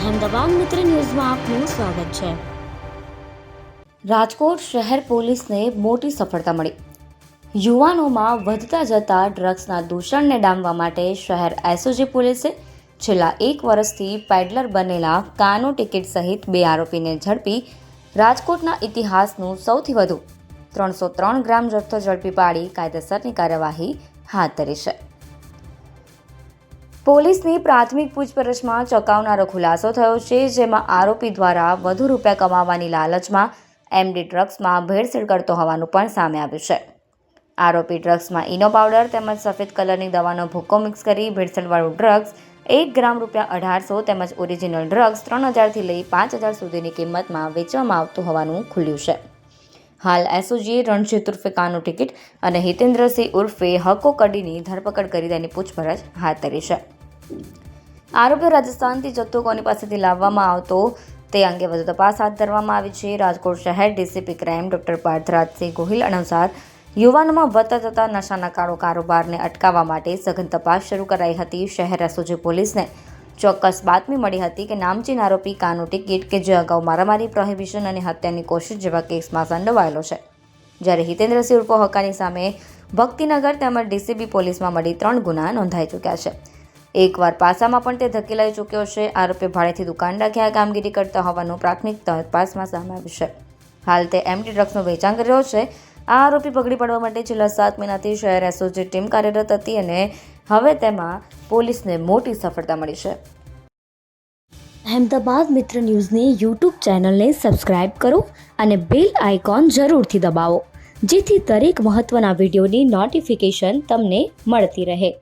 અહેમદાબાદ મિત્ર ન્યૂઝમાં આપનું સ્વાગત છે. રાજકોટ શહેર પોલીસને મોટી સફળતા મળી. યુવાનોમાં વધતા જતા ડ્રગ્સના દૂષણને ડામવા માટે શહેર એસઓજી પોલીસે છેલ્લા એક વર્ષથી પેડલર બનેલા કાનો ટિકિટ સહિત બે આરોપીને ઝડપી રાજકોટના ઇતિહાસનું સૌથી વધુ ત્રણસો ત્રણ ગ્રામ જથ્થો ઝડપી પાડી કાયદેસરની કાર્યવાહી હાથ ધરી છે. પોલીસની પ્રાથમિક પૂછપરછમાં ચોંકાવનારો ખુલાસો થયો છે, જેમાં આરોપી દ્વારા વધુ રૂપિયા કમાવાની લાલચમાં એમડી ડ્રગ્સમાં ભેળસેળ કરતો હોવાનું પણ સામે આવ્યું છે. આરોપી ડ્રગ્સમાં ઇનો પાવડર તેમજ સફેદ કલરની દવાનો ભૂક્કો મિક્સ કરી ભેળસેળવાળું ડ્રગ્સ, એક ગ્રામ રૂપિયા અઢારસો તેમજ ઓરિજિનલ ડ્રગ્સ ત્રણ હજારથી લઈ પાંચ હજાર સુધીની કિંમતમાં વેચવામાં આવતું હોવાનું ખુલ્યું છે. હાલ એસઓજીએ રણજીત ઉર્ફે કાનો ટિકિટ અને હિતેન્દ્રસિંહ ઉર્ફે હકો કડીની ધરપકડ કરી તેની પૂછપરછ હાથ ધરી છે. આરોપીઓ રાજસ્થાનથી જથ્થો કોની પાસેથી લાવવામાં આવતો તે અંગે વધુ તપાસ હાથ ધરવામાં આવી છે. રાજકોટ શહેર DCP crime doctor Parthrajsinh Gohil અનુસાર યુવાનોમાં વધતા જતા નશાના કાળો કારોબારને અટકાવવા માટે સઘન તપાસ શરૂ કરાઈ હતી. શહેર એસઓજી પોલીસને ચોક્કસ બાતમી મળી હતી કે નામચીન આરોપી કાનો ટિકિટ કે જે અગાઉ મારામારી, પ્રોહિબિશન અને હત્યાની કોશિશ જેવા કેસમાં સંડોવાયેલો છે. જ્યારે હિતેન્દ્રસિંહ ઉર્ફો હકાની સામે ભક્તિનગર તેમજ ડીસીબી પોલીસમાં મળી ત્રણ ગુના નોંધાઈ ચૂક્યા છે. એકવાર પાસામાં પણ તે ધકેલાઈ ચૂક્યો છે. આરોપી ભાડેથી દુકાન રાખી આ કામગીરી કરતા હોવાનું પ્રાથમિક તપાસમાં સામે આવ્યું છે. હાલ તે એમટી ડ્રગ્સનું વેચાણ કરી રહ્યો છે. આ આરોપી પકડી પાડવા માટે છેલ્લા સાત મહિનાથી શહેર એસઓજી ટીમ કાર્યરત હતી અને હવે તેમાં પોલીસને મોટી સફળતા મળી છે. અહેમદાબાદ મિત્ર ન્યૂઝની યુટ્યુબ ચેનલને સબસ્ક્રાઇબ કરો અને બેલ આઇકોન જરૂરથી દબાવો, જેથી દરેક મહત્ત્વના વિડીયોની નોટિફિકેશન તમને મળતી રહે.